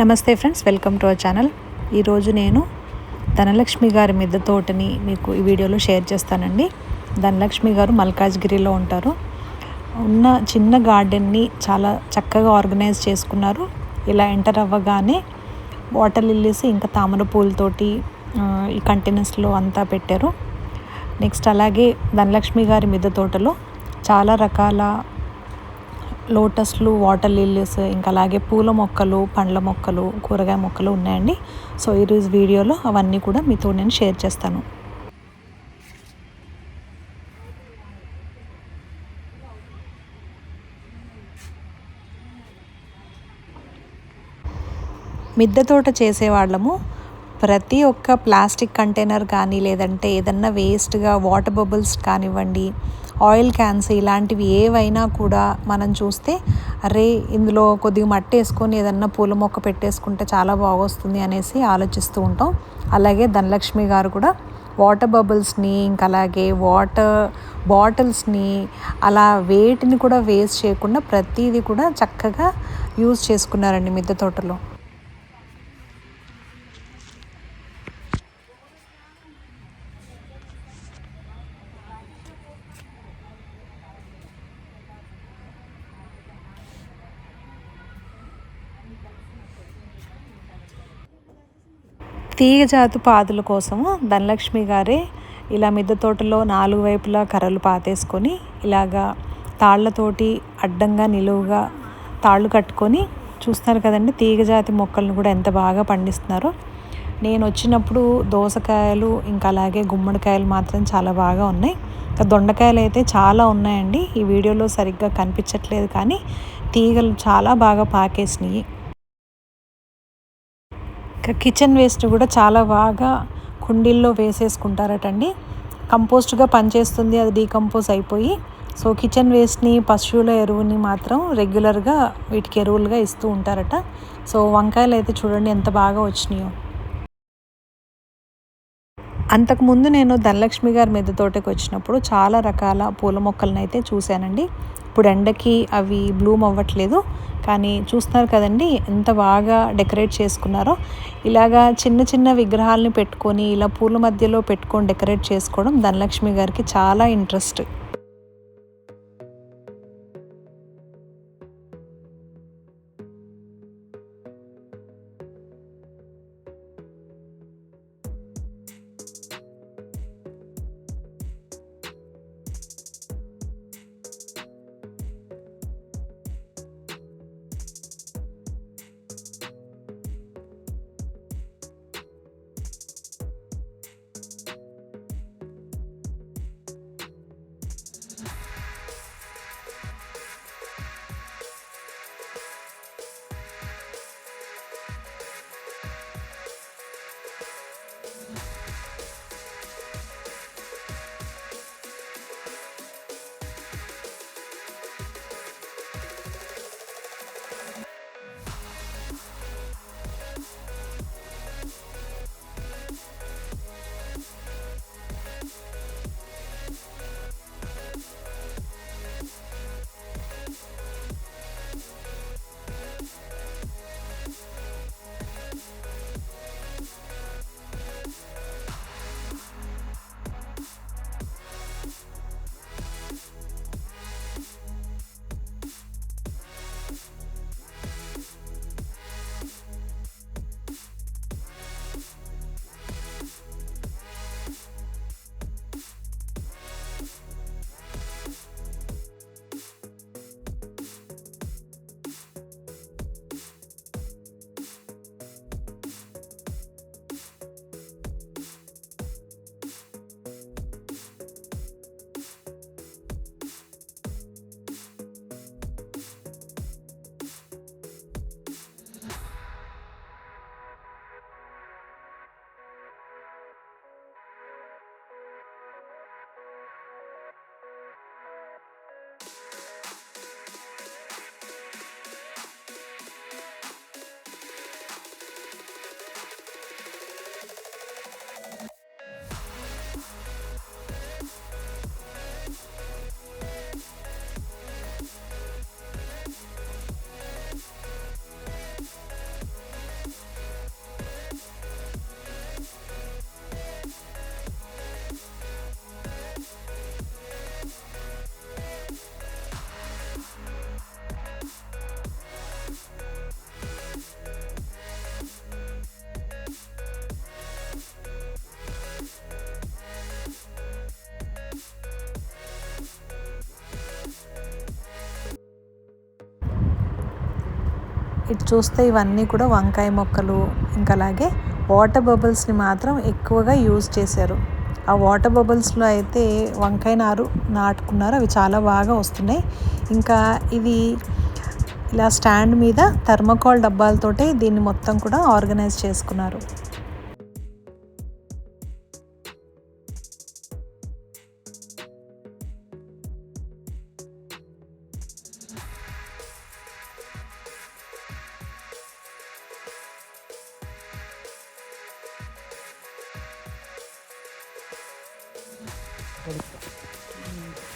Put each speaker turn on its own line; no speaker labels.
నమస్తే friends welcome to our channel. ఈరోజు నేను ధనలక్ష్మి గారి మిద్దె తోటని మీకు ఈ వీడియోలో షేర్ చేస్తానండి. ధనలక్ష్మి గారు మల్కాజ్గిరిలో ఉంటారు. ఉన్న చిన్న గార్డెన్ని చాలా చక్కగా ఆర్గనైజ్ చేసుకున్నారు. ఇలా ఎంటర్ అవ్వగానే వాటర్ లిల్లీస్ ఇంకా తామర పూలతోటి ఈ కంటైనర్స్లో అంతా పెట్టారు. నెక్స్ట్ అలాగే ధనలక్ష్మి గారి మిద్దె తోటలో చాలా రకాల లోటస్లు వాటర్ లిల్లీస్ ఇంకా అలాగే పూల మొక్కలు పండ్ల మొక్కలు కూరగాయ మొక్కలు ఉన్నాయండి. సో ఈరోజు వీడియోలో అవన్నీ కూడా మీతో నేను షేర్ చేస్తాను. మిద్దె తోట చేసేవాళ్ళము. ప్రతి ఒక్క ప్లాస్టిక్ కంటైనర్ కానీ లేదంటే ఏదన్నా వేస్ట్గా వాటర్ బబుల్స్ కానివ్వండి ఆయిల్ క్యాన్స్ ఇలాంటివి ఏవైనా కూడా మనం చూస్తే అరే ఇందులో కొద్దిగా మట్టి వేసుకొని ఏదన్నా పూల మొక్క పెట్టేసుకుంటే చాలా బాగొస్తుంది అనేసి ఆలోచిస్తూ ఉంటాం. అలాగే ధనలక్ష్మి గారు కూడా వాటర్ బబుల్స్ని ఇంకా అలాగే వాటర్ బాటిల్స్ని అలా వేటిని కూడా వేస్ట్ చేయకుండా ప్రతిదీ కూడా చక్కగా యూజ్ చేసుకున్నారండి మిద్దె తోటలో. తీగజాతి పాదుల కోసము ధనలక్ష్మి గారే ఇలా మిద్దె తోటలో నాలుగు వైపులా కర్రలు పాతేసుకొని ఇలాగా తాళ్ళతోటి అడ్డంగా నిలువుగా తాళ్ళు కట్టుకొని చూస్తున్నారు కదండి తీగజాతి మొక్కలను కూడా ఎంత బాగా పండిస్తున్నారో. నేను వచ్చినప్పుడు దోసకాయలు ఇంకా అలాగే గుమ్మడికాయలు మాత్రం చాలా బాగా ఉన్నాయి. ఇంకా దొండకాయలు అయితే చాలా ఉన్నాయండి. ఈ వీడియోలో సరిగ్గా కనిపించట్లేదు కానీ తీగలు చాలా బాగా పాకేసినాయి. కిచెన్ వేస్ట్ కూడా చాలా బాగా కుండీల్లో వేసేసుకుంటారటండి. కంపోస్ట్గా పనిచేస్తుంది అది డీకంపోజ్ అయిపోయి. సో కిచెన్ వేస్ట్ని పశువుల ఎరువుని మాత్రం రెగ్యులర్గా వీటికి ఎరువులుగా ఇస్తూ ఉంటారట. సో వంకాయలు అయితే చూడండి ఎంత బాగా వచ్చినాయో. అంతకుముందు నేను ధనలక్ష్మి గారి మిద్దె తోటకి వచ్చినప్పుడు చాలా రకాల పూల మొక్కలను అయితే చూశానండి. ఇప్పుడు ఎండకి అవి బ్లూమ్ అవ్వట్లేదు కానీ చూస్తున్నారు కదండి ఎంత బాగా డెకరేట్ చేసుకున్నారో. ఇలాగా చిన్న చిన్న విగ్రహాలని పెట్టుకొని ఇలా పూల మధ్యలో పెట్టుకొని డెకరేట్ చేసుకోవడం ధనలక్ష్మి గారికి చాలా ఇంట్రెస్ట్. ఇటు చూస్తే ఇవన్నీ కూడా వంకాయ మొక్కలు ఇంకా అలాగే వాటర్ బబుల్స్ని మాత్రం ఎక్కువగా యూజ్ చేశారు. ఆ వాటర్ బబుల్స్లో అయితే వంకాయ నారు నాటుకున్నారు అవి చాలా బాగా వస్తున్నాయి. ఇంకా ఇది ఇలా స్టాండ్ మీద థర్మకోల్ డబ్బాలతోటే దీన్ని మొత్తం కూడా ఆర్గనైజ్ చేసుకున్నారు.
うん